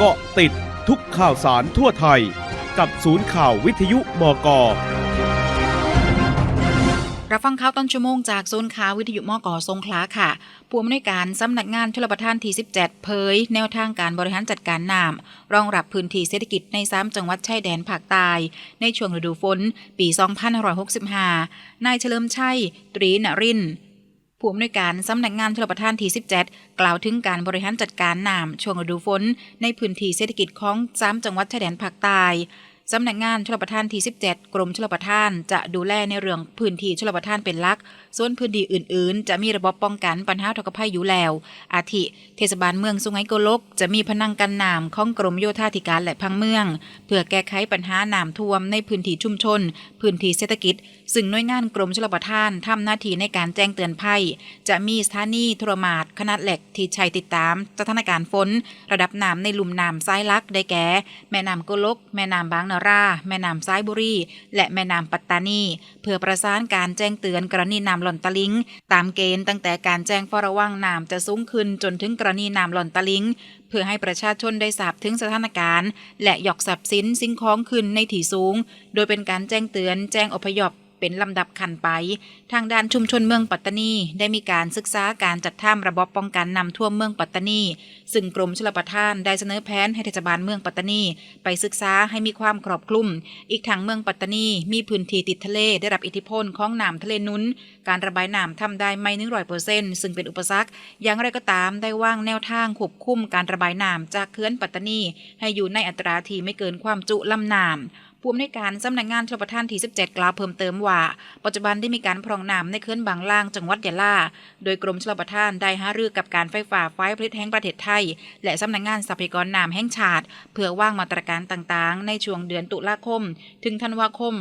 เกาะติดทุกข่าวสารทั่วไทย กับศูนย์ข่าววิทยุบก รับฟังข่าวต้นชั่วโมงจากศูนย์ข่าววิทยุมอกอทรงคลาค่ะ ผู้อำนวยการสำนักงานชลประทานที่ 17 เผย แนวทางการบริหารจัดการน้ำรองรับพื้นที่เศรษฐกิจใน 3 จังหวัดชายแดนภาคใต้ในช่วงฤดูฝน ปี 2565 นายเฉลิมชัย ตรีนรินทร์ ผู้อำนวยการสำนักงานชลประทานที่ 17 กล่าวถึงการบริหารจัดการน้ำช่วงฤดูฝน ในพื้นที่เศรษฐกิจของ3จังหวัดชายแดนภาคใต้ สำนักงานชลประทานที่ 17 กรมชลประทานจะดูแลในเรื่องพื้นที่ชลประทานเป็นหลัก ส่วนพื้นที่อื่น ๆ จะมีระบบป้องกันปัญหาทกภัยอยู่แล้ว อาทิ เทศบาลเมืองสุไหงโกลก จะมีพนังกันน้ำของกรมโยธาธิการและพังเมือง เพื่อแก้ไขปัญหาน้ำท่วมในพื้นที่ชุมชน พื้นที่เศรษฐกิจ ซึ่งหน่วยงานกรมชลประทานทำหน้าที่ในการแจ้งเตือนภัย จะมีสถานีโทรมาตรขนาดเหล็กที่ใช้ติดตามสถานการณ์ฝน ระดับน้ำในลุ่มน้ำซ้ายลักได้แก่ แม่น้ำโกลก แม่น้ำบางนารา แม่น้ำซ้ายบุรี และแม่น้ำปัตตานี เพื่อประสานการแจ้งเตือนกรณีน้ำหล่นตะลิง ตามเกณฑ์ตั้งแต่การแจ้งเฝ้าระวังน้ำจะสูงขึ้นจนถึงกรณีน้ำหล่นตะลิง เพื่อให้ประชาชนได้ทราบถึงสถานการณ์ และหยอกทรัพย์สินสิ่งของขึ้นในที่สูง โดยเป็นการแจ้งเตือนแจ้งอพยพ เป็นลำดับขันไป ทางด้านชุมชนเมืองปัตตานี ได้มีการศึกษาการจัดท่ามระบบป้องกันน้ำท่วมเมืองปัตตานี ซึ่งกรมชลประทานได้เสนอแผนให้เทศบาลเมืองปัตตานี ไปศึกษาให้มีความครอบคลุม อีกทางเมืองปัตตานี มีพื้นที่ติดทะเลได้รับอิทธิพลของน้ำทะเลนุนการระบายน้ำทำได้ไม่หนึ่งร้อยเปอร์เซ็นต์ซึ่งเป็นอุปสรรค อย่างไรก็ตามได้วางแนวทางควบคุมการระบายน้ำจากเขื่อนปัตตานี ให้อยู่ในอัตราที่ไม่เกินความจุลำน้ำ ผู้อำนวยการสำนักงานชลประทานที่ 17 กล่าวเพิ่มเติมว่า ปัจจุบันได้มีการพร่องน้ำในเขื่อนบางล่างจังหวัดยะลา โดยกรมชลประทานได้หารือกับการไฟฟ้าฝ่ายผลิตแห่งประเทศไทย และสำนักงานทรัพยากรน้ำแห่งชาติ เพื่อวางมาตรการต่างๆ ในช่วงเดือนตุลาคม ถึงธันวาคม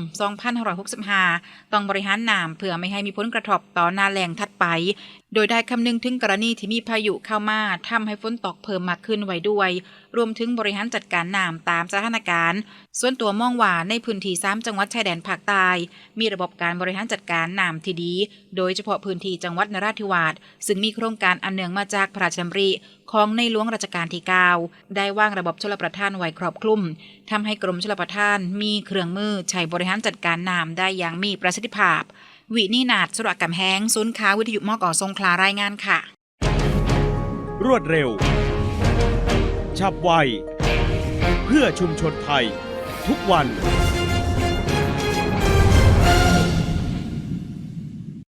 2565 ต้องบริหารน้ำเพื่อไม่ให้มีผลกระทบต่อหนาแรงถัดไป โดยได้คำนึงถึงกรณีที่มีพายุเข้ามาทำให้ฝนตกเพิ่มมากขึ้นไว้ด้วย รวมถึงบริหารจัดการน้ำตามสถานการณ์ ส่วนตัวมองว่าในพื้นที่3จังหวัดชายแดนภาคใต้มีระบบการบริหารจัดการน้ำที่ดี โดยเฉพาะพื้นที่จังหวัดนราธิวาสซึ่งมีโครงการอันเนื่องมาจากพระราชดำริของในหลวงรัชกาลที่ 9 ได้วางระบบชลประทานไว้ครอบคลุมทำให้กรมชลประทานมีเครื่องมือใช้บริหารจัดการน้ำได้อย่างมีประสิทธิภาพ วินีนาฏสุรกำแหงศูนย์ค้าวิทยุมอกอทรงคลารายงานค่ะ รวดเร็ว ฉับไว เพื่อชุมชนไทย ทุกวัน